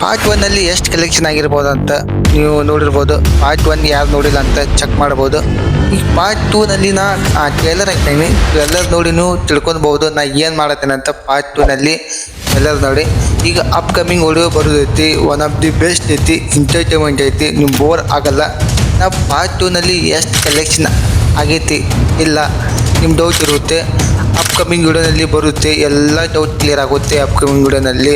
Part one ಅಲ್ಲಿ ಎಷ್ಟು collection ಆಗಿರ್ಬೋದು ಅಂತ ನೀವು ನೋಡಿರ್ಬೋದು. ಪಾರ್ಟ್ ಒನ್ ಯಾರು ನೋಡಿಲ್ಲ ಅಂತ ಚೆಕ್ ಮಾಡ್ಬೋದು. ಈ ಪಾರ್ಟ್ ಟೂ ನಲ್ಲಿ ನಾ, ಆ ಟ್ರೇಲರ್ ಹಾಕ್ತೀನಿ. ಟ್ರೇಲರ್ ನೋಡಿ ನೀವು ತಿಳ್ಕೊಬಹುದು ನಾ ಏನ್ ಮಾಡತ್ತೇನೆ ಅಂತ ಪಾರ್ಟ್ ಟೂ ನಲ್ಲಿ ಟ್ರೇಲರ್ ನೋಡಿ. ಈಗ ಅಪ್ಕಮಿಂಗ್ ವಿಡಿಯೋ ಬರೋದೈತಿ ಒನ್ ಆಫ್ ದಿ ಬೆಸ್ಟ್ ಐತಿ ಎಂಟರ್ಟೈನ್ಮೆಂಟ್ ಐತಿ ನೀವು ಬೋರ್ ಆಗಲ್ಲ. ನಾ ಪಾರ್ಟ್ ಟೂ ನಲ್ಲಿ ಎಷ್ಟು ಕಲೆಕ್ಷನ್ ಆಗೈತಿ ಇಲ್ಲ ನಿಮ್ಮ ಡೌಟ್ ಇರುತ್ತೆ. ಅಪ್ಕಮಿಂಗ್ ವಿಡಿಯೋನಲ್ಲಿ ಬರುತ್ತೆ. ಎಲ್ಲ ಡೌಟ್ ಕ್ಲಿಯರ್ ಆಗುತ್ತೆ. ಅಪ್ಕಮಿಂಗ್ ವಿಡಿಯೋನಲ್ಲಿ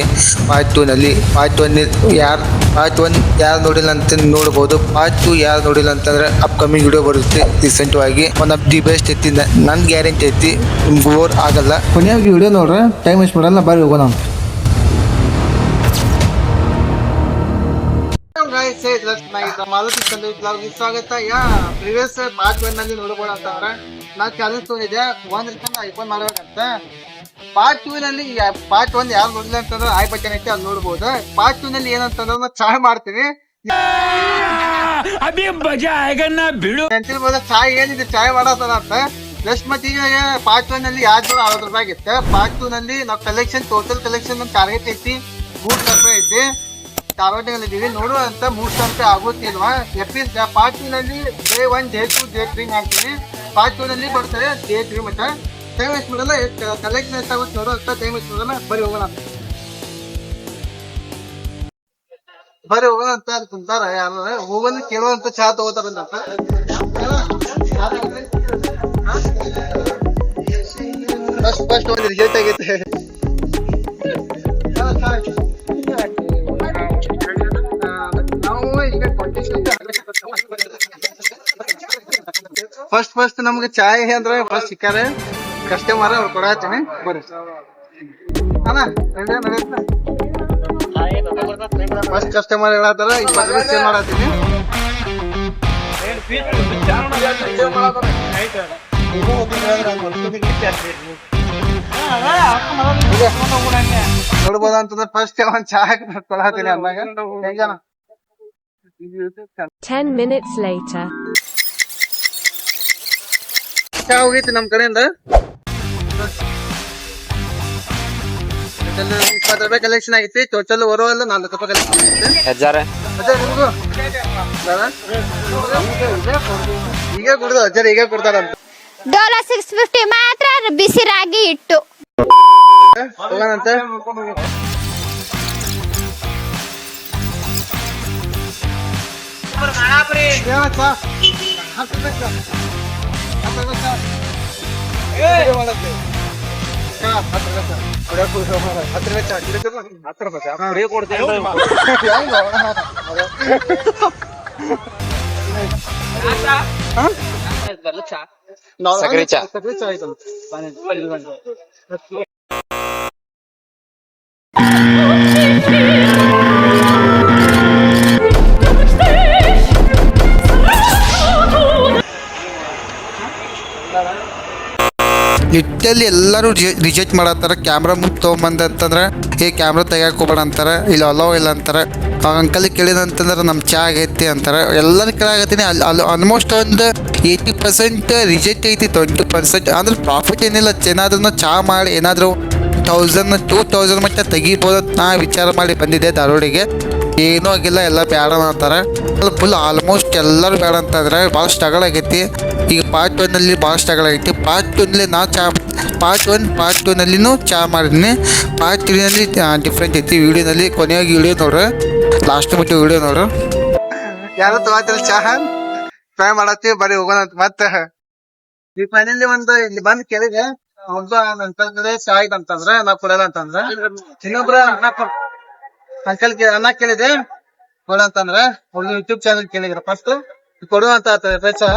ಪಾರ್ಟ್ ಟೂನಲ್ಲಿ ಪಾರ್ಟ್ ಒನ್ ಯಾರು ಪಾರ್ಟ್ ಒನ್ ಯಾರು ನೋಡಿಲ್ಲ ಅಂತ ನೋಡ್ಬೋದು. ಪಾರ್ಟ್ ಟು ಯಾರು ನೋಡಿಲ್ಲ ಅಂತಂದ್ರೆ ಅಪ್ಕಮಿಂಗ್ ವಿಡಿಯೋ ಬರುತ್ತೆ ರೀಸೆಂಟ್ ಆಗಿ. ಒನ್ ಆಫ್ ದಿ ಬೆಸ್ಟ್ ಐತಿ ನನ್ನ ಗ್ಯಾರಂಟಿ ಐತಿ. ನಿಮ್ಗೆ ಬೋರ್ ಆಗಲ್ಲ. ಕೊನೆಯಾಗಿ ವಿಡಿಯೋ ನೋಡ್ರೆ ಟೈಮ್ ವೇಸ್ಟ್ ಮಾಡಲ್ಲ, ಬಾರಿ ಹೋಗೋಣ. ಎಲ್ಲ ಚೆನ್ನಾಗಿತ್ತು ಮಾರುತಿ ಸಂದೇಶ್ ಬ್ಲಾಗ್ ಸ್ವಾಗತ ಯಾ ಪ್ರಿವಿಯಸ್ ಪಾರ್ಟ್ ಒನ್ನಲ್ಲಿ ನೋಡ್ಬೋದಂತ ಅವ್ರ ನಾನು ಚಾಲೆಂಜ್ ತಗೊಂಡಿದ್ದೆ ಒಂದ್ ರೀತಿಯಿಂದ ಐಫೋನ್ ಮಾಡ್ಬೇಕಂತ. ಪಾರ್ಟ್ ಟೂ ನಲ್ಲಿ ಪಾರ್ಟ್ ಒನ್ ಯಾರು ನೋಡಿಲ್ಲ ಅಂತಂದ್ರೆ ಆಯ್ ಬಟ್ಟೆ ಐತೆ ಅಲ್ಲಿ ನೋಡ್ಬೋದು. ಪಾರ್ಟ್ ಟೂ ನಲ್ಲಿ ಏನಂತಂದ್ರೆ ಚಾಯ್ ಚಾ ಮಾಡ್ತೀನಿ. ಬಿಡು. ಚಾಯ್ ಏನಿದೆ ಚಾಯ್ ಮಾಡತ್ತಾರ ಅಂತ. ಪ್ಲಸ್ ಮತ್ತೆ ಈಗ ಪಾರ್ಟ್ ಒನ್ನಲ್ಲಿ ಯಾರು ಅರವತ್ತು ರೂಪಾಯಿ ಆಗಿತ್ತು ಪಾರ್ಟ್ ಟೂ ನಲ್ಲಿ ನಾವು ಕಲೆಕ್ಷನ್ ಟೋಟಲ್ ಕಲೆಕ್ಷನ್ ನಮ್ಮ ಟಾರ್ಗೆಟ್ ಐತಿ. ಮೂರು ರೂಪಾಯಿ ಐತಿ. ಟಾರ್ಗೆಟ್ ಇದೀವಿ ನೋಡುವ ಅಂತ ಮೂರ್ ಸಾವಿರ ರೂಪಾಯಿ ಆಗುತ್ತಿಲ್ವಾ? ಎಪಿ ಪಾರ್ಟ್ ಟೂ ನಲ್ಲಿ day one day two day three ಹಾಕ್ತೀವಿ ಪಾರ್ಟ್ ಟೂ ನಲ್ಲಿ ಬರ್ತಾರೆ ಡೇ ತ್ರೀ ಮತ್ತೆ ಟೈಮ್ ವೇಸ್ಟ್ ಮಾಡಲ್ಲ ಕಲೆಕ್ಷನ್ ಎಷ್ಟಾಗುತ್ತೆ ನೋಡೋ ಅಂತ ಟೈಮ್ ವೇಸ್ಟ್ ಮಾಡಲ್ಲ ಬರೀ ಹೋಗೋಣ. ಬರೀ ಹೋಗೋಣ ಅಂತ ಕುಂತಾರ ಯಾರು? ಹೋಗೋದು ಕೇಳುವಂತ ಚಹಾ ತಗೋತಾರಂತ ಫಸ್ಟ್ ಫಸ್ಟ್ ಒಂದು ರಿಜೆಕ್ಟ್ ಆಗೈತೆ ಫಸ್ಟ್ ಫಸ್ಟ್ ನಮ್ಗೆ ಚಾಯ್ ಅಂದ್ರೆ ಫಸ್ಟ್ ಸಿಕ್ಕಾರೆ. ಕಸ್ಟಮರ್ ಅವ್ರು ಕೊಡತ್ತೀನಿ ಬರ್ರಿ. ಅಣ್ಣ ಫಸ್ಟ್ ಕಸ್ಟಮರ್ ಹೇಳತ್ತಾರ ಇಪ್ಪತ್ತು ರೂಪಾಯಿ ಸೇಲ್ ಮಾಡತ್ತೀನಿ. ನೋಡ್ಬೋದ ಅಂತಂದ್ರೆ ಫಸ್ಟ್ ಒಂದ್ ಚಾ ಕೊಡತ್ತೀನಿ ಅಂದಾಗ. ಹೆಂಗನ 10 minutes later. ಚಾ ಹೋಗೈತಿ ನಮ್ ಕಡೆಯಿಂದ. ಇಪ್ಪತ್ತು ರೂಪಾಯಿ ಕಲೆಕ್ಷನ್ ಆಗೈತಿ. ಟೋಟಲ್ ಬರೋಲ್ಲ ನಾಲ್ಕು ರೂಪಾಯಿ ಕಲೆಕ್ಷನ್ ಆಗೈತಿ? ಈಗ ಕೊಡ್ದು ಅಜ್ಜರ್ ಈಗ ಕೊಡ್ತಾರಂತ. ಡೋಲೋ ಸಿಕ್ಸ್ ಫಿಫ್ಟಿ ಮಾತ್ರ ಬಿಸಿ ರಾಗಿ ಇಟ್ಟು ಹೋಗೋಣಂತ. ಚಾ? ಹತ್ತು ರೂಪಾಯಿ ಚಾ. ಹತ್ತು ರೂಪಾಯಿ ಚಾ. ವಿಡಿಯೋ ಮಾಡತ್ತೆ. ಚಾ, ಹತ್ತು ರೂಪಾಯಿ ಚಾ. ಕುಡಿಯೋಕ್ ವಿಡಿಯೋ ಲಿಟ್ಟಲ್ಲಿ ಎಲ್ಲರೂ ರಿಜೆಕ್ಟ್ ಮಾಡತ್ತಾರ. ಕ್ಯಾಮ್ರಾ ಮುಂದೆ ತೊಗೊಂಬಂದ ಅಂತಂದ್ರೆ, ಏ, ಕ್ಯಾಮ್ರಾ ತೆಗಿಯಕ್ಕೆ ಹೋಗ್ಬೇಡ ಅಂತಾರೆ, ಇಲ್ಲ ಅಲೋ ಇಲ್ಲ ಅಂತಾರೆ. ಆ ಅಂಕಲಿಗೆ ಕೇಳಿದಂತಂದ್ರೆ ನಮ್ಮ ಚಾ ಆಗೈತಿ ಅಂತಾರೆ. ಎಲ್ಲರೂ ಕೇಳಾಗತ್ತೀನಿ ಅಲ್ಲಿ ಅಲ್ಲಿ ಆಲ್ಮೋಸ್ಟ್ ಒಂದು ಏಯ್ಟಿ ಪರ್ಸೆಂಟ್ ರಿಜೆಕ್ಟ್ ಐತಿ ಟ್ವೆಂಟಿ ಪರ್ಸೆಂಟ್ ಅಂದ್ರೆ ಪ್ರಾಫಿಟ್ ಏನಿಲ್ಲ. ಏನಾದ್ರೂ ಚಾ ಮಾಡಿ, ಏನಾದರೂ ತೌಸಂಡ್ ಟೂ ತೌಸಂಡ್ ಮಟ್ಟ ತೆಗಿಬೋದು ನಾ ವಿಚಾರ ಮಾಡಿ ಬಂದಿದ್ದೆ ಧಾರವಾಡಿಗೆ. ಏನೂ ಆಗಿಲ್ಲ. ಎಲ್ಲ ಬೇಡ ಅಂತಾರೆ. ಫುಲ್ ಆಲ್ಮೋಸ್ಟ್ ಎಲ್ಲರೂ ಬೇಡ ಅಂತಂದ್ರೆ ಭಾಳ ಸ್ಟ್ರಗಲ್ ಆಗೈತಿ. ಈಗ ಪಾರ್ಟ್ ಒನ್ನಲ್ಲಿ ಭಾಳಷ್ಟು ಸ್ಟ್ರಗಲ್ ಆಗೈತಿ. ಪಾರ್ಟ್ ಟೂನಲ್ಲಿ ನಾ ಚಾ ಪಾರ್ಟ್ ಒನ್ ಪಾರ್ಟ್ ಟೂನಲ್ಲಿನೂ ಚಾ ಮಾಡಿದ್ನಿ. ಪಾರ್ಟ್ ತ್ರೀನಲ್ಲಿ ಡಿಫ್ರೆಂಟ್ ಐತಿ. ವಿಡಿಯೋನಲ್ಲಿ ಕೊನೆಯಾಗಿ ವಿಡಿಯೋ ನೋಡ್ರಿ. ಲಾಸ್ಟ್ ಬಿಟ್ಟು ವಿಡಿಯೋ ನೋಡ್ರಿ. ಯಾರು ತಗೋತಿಲ್ಲ ಚಹಾ ಟ್ರೈ ಮಾಡತ್ತೀವಿ ಬರೀ ಹೋಗೋಣ ಮತ್ತೆ ಮನೇಲಿ ಒಂದು ಇಲ್ಲಿ ಬಂದು ಕೇಳಿದೆ. ಒಬ್ಬ ನನ್ನ ಕಡೆ ಚಾ ಅಂತಂದ್ರ ನಾ ಕೊಡಲ್ಲ ಅಂತಂದ್ರ. ಇನ್ನೊಬ್ರ ಅಣ್ಣ ಅಂಕಲ್ ಅಣ್ಣ ಕೇಳಿದೆ. ಕೊಡ ಅಂತಂದ್ರ ಯೂಟ್ಯೂಬ್ ಚಾನಲ್ ಕೇಳಿದ್ರ ಫಸ್ಟ್ ಕೊಡು ಅಂತ ಆತ ಚಹಾ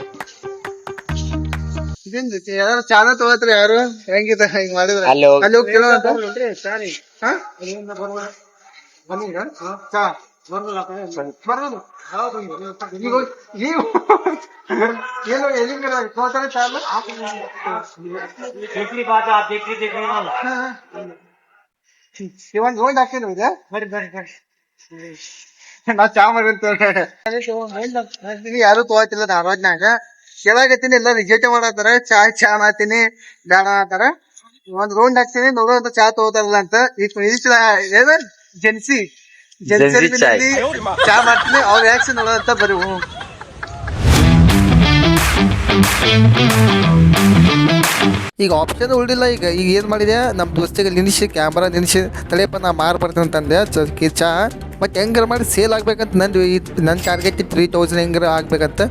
ಯಾರು ಚಾನ ತಗೋತ್ರಿ ಯಾರು? ಹೆಂಗಿದೆ? ಹಿಂಗ್ ಮಾಡಿದ್ರೆ? ಅಲ್ಲಿ ಹೋಗಿ ಕೇಳೋ ಅಂತ? ಹಾ? ಬನ್ನಿಗ? ಚಾ ಬರೋದು ಹೌದು ಈಗ ಈಗ ಏನು ಎಲ್ಲಿಂದ ಹೋಗ್ತಾರೆ ಚಾಲು ಇವನ್ ಗೋಲ್ಡ್ ಹಾಕಿಲ್ಲ ಇದೆ? ಬರ್ರಿ ಬರ್ರಿ ಬರ್ರಿ. ನಾ ಚಾ ಮಾಡಿ ಯಾರು ತಗೋತಿಲ್ಲ ಧಾರವಾಡನಾಗ ಕೇಳಾಕತ್ತೀನಿ ಎಲ್ಲ ರಿಜೆಕ್ಟ್ ಮಾಡತ್ತಾರ ಚಾ ಚಾ ಮಾಡ್ತೀನಿ ಬೇಡ ಅಂತಾರ. ಒಂದ್ ರೌಂಡ್ ಹಾಕ್ತೀನಿ ನೋಡುವಂತ ಚಾ ತಗೋತಾರಲ್ಲ ಅಂತ. ಈಗ ಜೆನ್ಸಿ ಜೆನ್ಸಿ ಚಾ ಮಾಡ್ತೀನಿ ಅವ್ರ ಯಾಕೆ ನೋಡೋದಂತ ಬರೀ ಹ್ಞೂ ಈಗ ಆಪ್ಷನ್ ಉಳಿದಿಲ್ಲ ಈಗ ಈಗ ಏನು ಮಾಡಿದೆ? ನಮ್ಮ ದೋಸ್ತಿಗೆ ನಿಲ್ಲಿಸಿ ಕ್ಯಾಮ್ರಾ ನಿಲ್ಲಿಸಿ ತಲೆಯಪ್ಪ ನಾ ಮಾರು ಬರ್ತೀನಿ ಅಂತಂದೆ ಚ ಚಾ. ಮತ್ತೆ ಹೆಂಗಾರ ಮಾಡಿ ಸೇಲ್ ಆಗ್ಬೇಕಂತ ನಂದು ಈ ನನ್ನ ಟಾರ್ಗೆಟ್ ತ್ರೀ ತೌಸಂಡ್ ಹೆಂಗಾರ ಆಗ್ಬೇಕಂತ.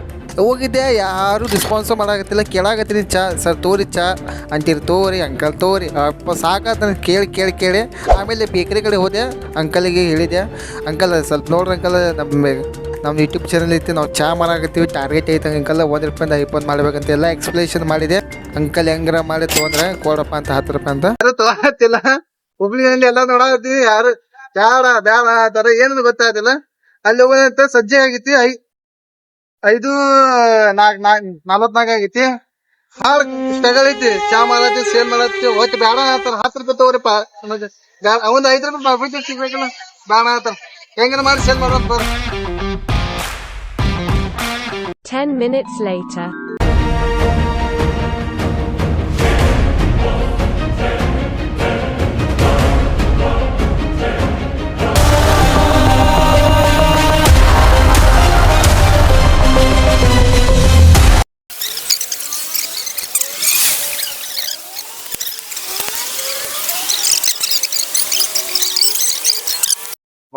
ಹೋಗಿದ್ದೆ, ಯಾರು ರಿಸ್ಪಾನ್ಸ್ ಮಾಡಾಕತ್ತಿಲ್ಲ. ಕೇಳಾಕತ್ತೀನಿ, ಚಾ ಸರ್ ತೋರಿ ಚಾ. ಅಂತೀರಿ ತೋರಿ ಅಂಕಲ್ ತೋರಿ. ಅಪ್ಪ, ಸಾಕಾತ ಕೇಳಿ ಕೇಳಿ ಕೇಳಿ. ಆಮೇಲೆ ಬೇಕ್ರಿ ಕಡೆ ಹೋದೆ ಅಂಕಲಿಗೆ ಹೇಳಿದೆ ಅಂಕಲ್ ಸ್ವಲ್ಪ ನೋಡ್ರಿ ಅಂಕಲ್ ನಮ್ಮ ನಮ್ಮ ಯೂಟ್ಯೂಬ್ ಚಾನಲ್ ಐತಿ, ನಾವು ಚಾ ಮಾಡಾಕತ್ತೀವಿ ಟಾರ್ಗೆಟ್ ಐತೆ ಅಂಕಲ್ ಒಂದು ರೂಪಾಯಿಂದ ಐಫೋನ್ ಮಾಡ್ಬೇಕಂತ ಎಲ್ಲ ಎಕ್ಸ್ಪ್ಲೇಷನ್ ಮಾಡಿದೆ. ಅಂಕಲ್ ಹೆಂಗ್ರ ಮಾಡಿ ತೊಗೊಂಡ್ರೆ, ಕೊಡಪ್ಪ ಅಂತ, ಹತ್ತು ರೂಪಾಯಿ ಅಂತ. ಯಾರು ತಗೋತಿಲ್ಲ ಹುಬ್ಳಿನಲ್ಲಿ ಎಲ್ಲ ನೋಡಾಕತ್ತೀವಿ ಯಾರು, ಬ್ಯಾಡ ಬ್ಯಾಡ ಆತರ ಏನೂ ಗೊತ್ತಾಗ್ತಿಲ್ಲ ಅಲ್ಲಿ ಹೋಗೋದಂತ ಸಜ್ಜೆ ಆಗಿತ್ತು, ಐ ಐದು, ನಾಕ್ ನಾಕ್ ನಲವತ್ನಾಲ್ಕು ಆಗೈತಿ. ಹಾಳ್ ಸ್ಟ್ರಗಲ್ ಐತಿ. ಚಾ ಮಾಡತ್ತಿ, ಸೇಲ್ ಮಾಡತ್ತಿ ಒಟ್ಟು ಬ್ಯಾಡ ಅಂತಾರ. ಹತ್ತು ರೂಪಾಯಿ ತಗೋರಿಪ್ಪ. ಒಂದ್ ಐದು ರೂಪಾಯಿ ಪ್ರಾಫಿಟ್ ಸಿಗ್ಬೇಕಲ್ಲ. ಬ್ಯಾಡ ಅಂತಾರ. ಹೆಂಗನ ಮಾಡಿ ಸೇಲ್ ಮಾಡೋದ್ ಬರ್ರಿ 10 minutes later.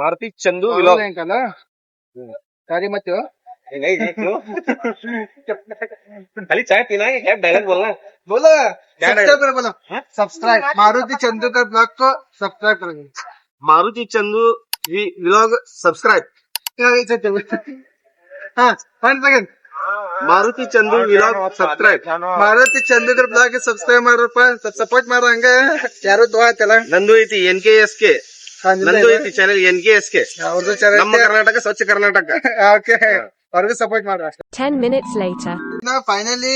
ಮಾರುತಿ ಚಂದು ಹೌದು ಅಂಕಲ್ ಸರಿ ಮತ್ತೆ खाली चाय पीना है क्या डायलॉग बोलना है बोलो सब्सक्राइब करो बोलो सब्सक्राइब मारुति चंदूकर ब्लॉग को सब्सक्राइब करेंगे मारुति चंदू व्लॉग सब्सक्राइब हाँ one second Maruti Chandu vlog subscribe Maruti Chandukar blog subscribe ಮಾಡ್ರಪ್ಪ ಸ್ವಲ್ಪ ಸಪೋರ್ಟ್ ಮಾಡ್ರ ಹಂಗ ಯಾರು ತಗೋತಿಲ್ಲ ನಂದು ಐತಿ ಎನ್ ಕೆ ಎಸ್ ಕೆ ನಂದು ಐತಿ channel N K S K ಅವ್ರದ್ದು ನಮ್ಮ ಕರ್ನಾಟಕ ಸ್ವಚ್ಛ ಕರ್ನಾಟಕ. ಓಕೆ ಅವ್ರಿಗೂ ಸಪೋರ್ಟ್ ಮಾಡ್ರಿ ಅಷ್ಟೇ. 10 minutes later. ನಾ ಫೈನಲಿ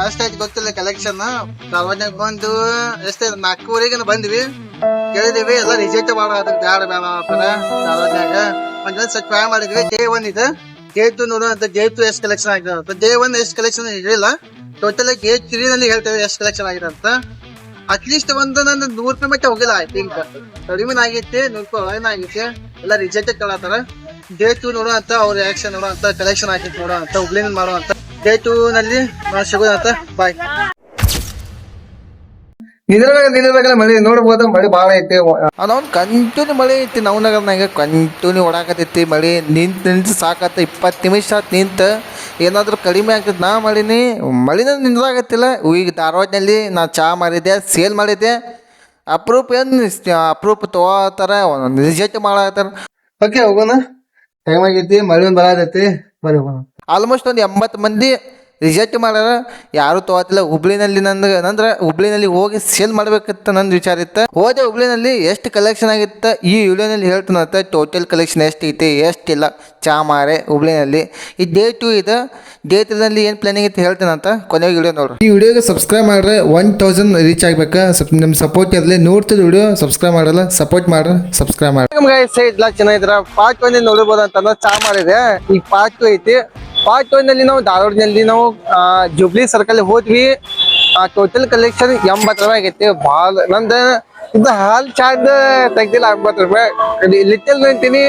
ಅಷ್ಟಾಯ್ತು ಗೊತ್ತಿಲ್ಲ ಕಲೆಕ್ಷನ್ ಧಾರವಾಡನಾಗ ಬಂದು ಎಷ್ಟೇ ನಾಲ್ಕೂವರೆಗೆ ಬಂದ್ವಿ. ಕೇಳಿದೀವಿ ಎಲ್ಲ ರಿಜೆಕ್ಟ್ ಮಾಡೋದು ಬ್ಯಾಡ ಬೇಡ ಅಂತಾರ ಧಾರವಾಡನಾಗ ಒಂದ್ ಸ್ವಲ್ಪ ಟ್ರೈ ಮಾಡಿದ್ವಿ ಡೇ ಒನ್ ಇದೆ. ಡೇ ಟು ನೋಡುವಂತ ಡೇ ಟು ಎಷ್ಟು ಕಲೆಕ್ಷನ್ ಆಗಿದೆ ಅಂತ. ಡೇ ಒನ್ ಎಷ್ಟು ಕಲೆಕ್ಷನ್ ಇರಲಿಲ್ಲ. ಟೋಟಲ್ ಡೇ ತ್ರೀ ನಲ್ಲಿ ಹೇಳ್ತೇವೆ ಎಷ್ಟು ಕಲೆಕ್ಷನ್ ಆಗಿದೆ ಅಂತ. ಅಟ್ಲೀಸ್ಟ್ ಒಂದು ನನ್ನ ನೂರ್ ರೂಪಾಯಿ ಮಟ್ಟ ಹೋಗಿಲ್ಲ ಐ ತಿಂಕ್ ಕಡಿಮೆ ಆಗೈತಿ ನೂರ್ ರೂಪಾಯಿ ಒಳಗಿನ ಆಗೈತಿ ಎಲ್ಲ ರಿಜೆಕ್ಟ್ ಕೇಳತ್ತಾರ. ಡೇ ಟೂ ನೋಡೋ ಅಂತ ಅವ್ರ ರಿಯಾಕ್ಷನ್ ಅಂತ ಕಲೆಕ್ಷನ್ ಹಾಕಿ ನೋಡೋ ಅಂತ ಹುಬ್ಳಿನ ಅಂತ. ಡೇ ಟೂ ನಲ್ಲಿ ನಾವು ಸಿಗೋದಂತ ಬಾಯ್ ನಿದ್ರಾಗ ಮಳೆ ನೋಡ್ಬೋದು ಮಳೆ ಭಾಳ ಐತಿ. ಅದೊಂದು ಕಂಟಿನ್ಯೂ ಮಳೆ ಐತಿ ನವನಗರ್ನಾಗ. ಕಂಟಿನ್ಯೂ ಒಡಾಕತ್ತೈತಿ ಮಳೆ. ನಿಂತು ನಿಂತು ಸಾಕತ್ತ ಇಪ್ಪತ್ತು ನಿಮಿಷ ಆತ್ ನಿಂತು. ಏನಾದರೂ ಕಡಿಮೆ ಆಗ್ತದೆ ನಾ ಮಾಡೀನಿ. ಮಳಿನ ನಿಂದಾಗತ್ತಿಲ್ಲ ಈಗ ಧಾರವಾಡನಲ್ಲಿ ನಾ ಚಾ ಮಾಡಿದ್ದೆ ಸೇಲ್ ಮಾಡಿದ್ದೆ. ಅಪ್ರೂಪ್ ಏನು ಅಪ್ರೂಪ್ ತೊಗೋತಾರೆ ಒಂದೊಂದು ರಿಜೆಕ್ಟ್ ಮಾಡತ್ತಾರ ಓಕೆ ಹೋಗೋಣ. ಟೈಮ್ ಆಗೈತಿ ಮಳೆ ಒಂದು ಬರತೈತಿ. ಬರೀ ಹೋಗೋಣ. ಆಲ್ಮೋಸ್ಟ್ ಒಂದು ಎಂಬತ್ತು ಮಂದಿ ರಿಜೆಕ್ಟ್ ಮಾಡ್ಯಾರ ಯಾರು ತೊಗೋತಿಲ್ಲ. ಹುಬ್ಳಿನಲ್ಲಿ ನಂದು ಅಂದ್ರೆ ಹುಬ್ಳಿನಲ್ಲಿ ಹೋಗಿ ಸೇಲ್ ಮಾಡ್ಬೇಕಂತ ನಂದು ವಿಚಾರ ಇತ್ತು. ಹೋದೆ ಹುಬ್ಳಿನಲ್ಲಿ ಎಷ್ಟು ಕಲೆಕ್ಷನ್ ಆಗಿತ್ತು ಈ ವಿಡಿಯೋನಲ್ಲಿ ಹೇಳ್ತಾನಂತ ಟೋಟಲ್ ಕಲೆಕ್ಷನ್ ಎಷ್ಟು ಐತಿ ಎಷ್ಟಿಲ್ಲ. ಚಾ ಮಾರೆ ಹುಬ್ಳಿನಲ್ಲಿ. ಈ ಡೇ ಟು ಇದೆ ಡೇ ತ್ರೀನಲ್ಲಿ ಏನು ಪ್ಲಾನಿಂಗ್ ಐತಿ ಹೇಳ್ತಾನಂತ ಕೊನೆಗೆ ವಿಡಿಯೋ ನೋಡ್ರಿ. ಈ ವಿಡಿಯೋಗೆ ಸಬ್ಸ್ಕ್ರೈಬ್ ಮಾಡ್ರೆ ಒನ್ ತೌಸಂಡ್ ರೀಚ್ ಆಗ್ಬೇಕು. ಸ್ವಲ್ಪ ನಿಮ್ಮ ಸಪೋರ್ಟ್ ಇರಲಿ. ನೋಡ್ತಿದ್ ವಿಡಿಯೋ ಸಬ್ಸ್ಕ್ರೈಬ್ ಮಾಡಲ್ಲ. ಸಪೋರ್ಟ್ ಮಾಡ್ರಿ ಸಬ್ಸ್ಕ್ರೈಬ್ ಮಾಡಿ ಚೆನ್ನಾಗಿದ್ರ ಪಾರ್ಟ್ ಒನ್ ನೋಡಬಹುದು ಅಂತ ಚಾ ಮಾಡಿದೆ ಈ ಪಾರ್ಟ್ ಟು ಐತಿ. ಪಾರ್ಟ್ ಒನ್ನಲ್ಲಿ ನಾವು ಧಾರವಾಡದಲ್ಲಿ ನಾವು ಜುಬ್ಲಿ ಸರ್ಕಲ್ ಹೋದ್ವಿ. ಟೋಟಲ್ ಕಲೆಕ್ಷನ್ ಎಂಬತ್ತು ರೂಪಾಯಿ ಆಗೈತಿ. ಭಾಳ, ನಂದು ಇದು ಹಾಲ್ ಚಾರ್ಜ್ ತೆಗ್ದಿಲ್ಲ ಎಂಬತ್ತು ರೂಪಾಯಿ. ಲಿಟಲ್ ಅಂತೀನಿ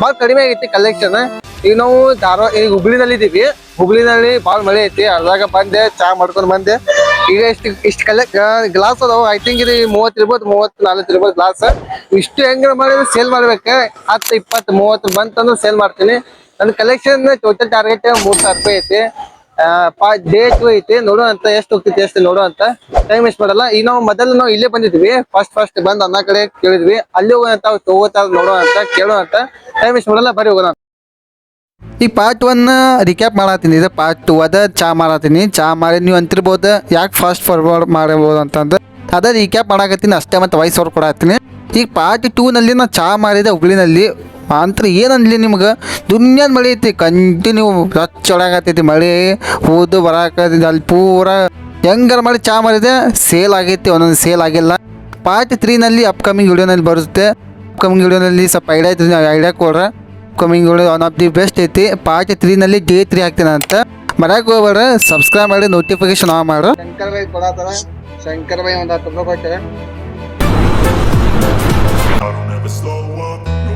ಭಾಳ ಕಡಿಮೆ ಆಗೈತಿ ಕಲೆಕ್ಷನ್ ಈಗ ನಾವು ಧಾರವಾಡ ಈಗ ಹುಬ್ಳಿನಲ್ಲಿ ಇದೀವಿ. ಹುಬ್ಳಿನಲ್ಲಿ ಭಾಳ ಮಳೆ ಐತಿ. ಅದ್ರಾಗ ಬಂದೆ, ಚಾ ಮಾಡ್ಕೊಂಡು ಬಂದೆ. ಈಗ ಇಷ್ಟು ಇಷ್ಟು ಕಲೆ ಗ್ಲಾಸ್ ಅದಾವ. ಐ ತಿಂಕ್ ಇದು ಮೂವತ್ತು ಇರ್ಬೋದು ಮೂವತ್ತು ನಾಲ್ಕು ಇರ್ಬೋದು ಗ್ಲಾಸ್ ಇಷ್ಟು ಹೆಂಗ್ ಮಾಡಿದ್ರೆ ಸೇಲ್ ಮಾಡ್ಬೇಕು. ಹತ್ತು, ಇಪ್ಪತ್ತು, ಮೂವತ್ತು ಬಂತಂದ್ರೆ ಸೇಲ್ ಮಾಡ್ತೀನಿ. ನನ್ನ ಕಲೆಕ್ಷನ್ ಟೋಟಲ್ ಟಾರ್ಗೆಟ್ ಮೂರ್ ಸಾವಿರ ರೂಪಾಯಿ ಐತಿ. ಪಾ ಡೇ ಟು ಐತಿ. ನೋಡುವಂತ ಎಷ್ಟು ಹೋಗ್ತೈತಿ, ಎಷ್ಟು ನೋಡುವಂತ ಟೈಮ್ ವೇಸ್ಟ್ ಮಾಡಲ್ಲ. ಈಗ ನಾವು ಮೊದಲು ನಾವು ಇಲ್ಲೇ ಬಂದಿದ್ವಿ. ಫಸ್ಟ್ ಫಸ್ಟ್ ಬಂದ್ ಅನ್ನ ಕಡೆ ಕೇಳಿದ್ವಿ. ಅಲ್ಲಿ ಹೋಗುವಂತ ತಗೋತಾರ ನೋಡುವಂತ ಕೇಳುವಂತ ಟೈಮ್ ವೇಸ್ಟ್ ಮಾಡಲ್ಲ, ಬರೀ ಹೋಗೋಣ ಈ ಪಾರ್ಟ್ ಒನ್ ರಿಕ್ಯಾಪ್ ಮಾಡತ್ತೀನಿ ಇದು ಪಾರ್ಟ್ ಟು ಅದ, ಚಾ ಮಾಡತ್ತೀನಿ ಚಾ ಮಾಡಿ ನೀವು ಅಂತಿರ್ಬೋದು. ಯಾಕೆ ಫಾಸ್ಟ್ ಫಾರ್ವರ್ಡ್ ಮಾಡಬಹುದು ಅಂತಂದ್ರೆ, ಅದ ರಿಕ್ಯಾಪ್ ಮಾಡಾಕತ್ತೀನಿ. ಅಷ್ಟೇ ಮತ್ತು ವಾಯ್ಸ್ ಓವರ್ ಕೊಡತ್ತೀನಿ ಈಗ ಪಾರ್ಟ್ ಟೂನಲ್ಲಿ ನಾ ಚಾ ಮಾಡಿದೆ ಹುಬ್ಳಿನಲ್ಲಿ ಅಂತ್ರ ಅನ್ಲಿ ನಿಮ್ಗೆ? ದುನ್ಯಾದ ಮಳೆ ಐತಿ ಕಂಟಿನ್ಯೂ ರಚ್ಚೊಳಗತ್ತೈತಿ ಮಳೆ ಹೋದು ಬರಾಕತ್ತೈತಿ ಅಲ್ಲಿ ಪೂರ ಹೆಂಗಾರ ಮಾಡಿ ಚಾ ಮಾಡಿದೆ ಸೇಲ್ ಆಗೈತಿ ಒಂದೊಂದು ಸೇಲ್ ಆಗಿಲ್ಲ. ಪಾರ್ಟ್ ತ್ರೀನಲ್ಲಿ ಅಪ್ಕಮಿಂಗ್ ವಿಡಿಯೋನಲ್ಲಿ ಬರುತ್ತೆ. ಅಪ್ಕಮಿಂಗ್ ವಿಡಿಯೋನಲ್ಲಿ ಸ್ವಲ್ಪ ಐಡಿಯಾ ಐತಿ idea ಕೊಡ್ರೆ. Upcoming video one of the best ಐತಿ. ಪಾರ್ಟ್ ತ್ರೀನಲ್ಲಿ ಡೇ ತ್ರೀ ಹಾಕ್ತೀನಿ ಅಂತ. ಮರ್ಯಾಕೆ ಹೋಗ್ಬೇಡ್ರೆ ಸಬ್ಸ್ಕ್ರೈಬ್ ಮಾಡಿ ನೋಟಿಫಿಕೇಶನ್ ಆನ್ ಮಾಡ್ರಿ. ಶಂಕರ್ ಬೈ ಕೊಡತ್ತಾರ? ಶಂಕರ್ ಬೈ ಒಂದು ಹತ್ತು ರೂಪಾಯಿ ಕೊಟ್ಟೆ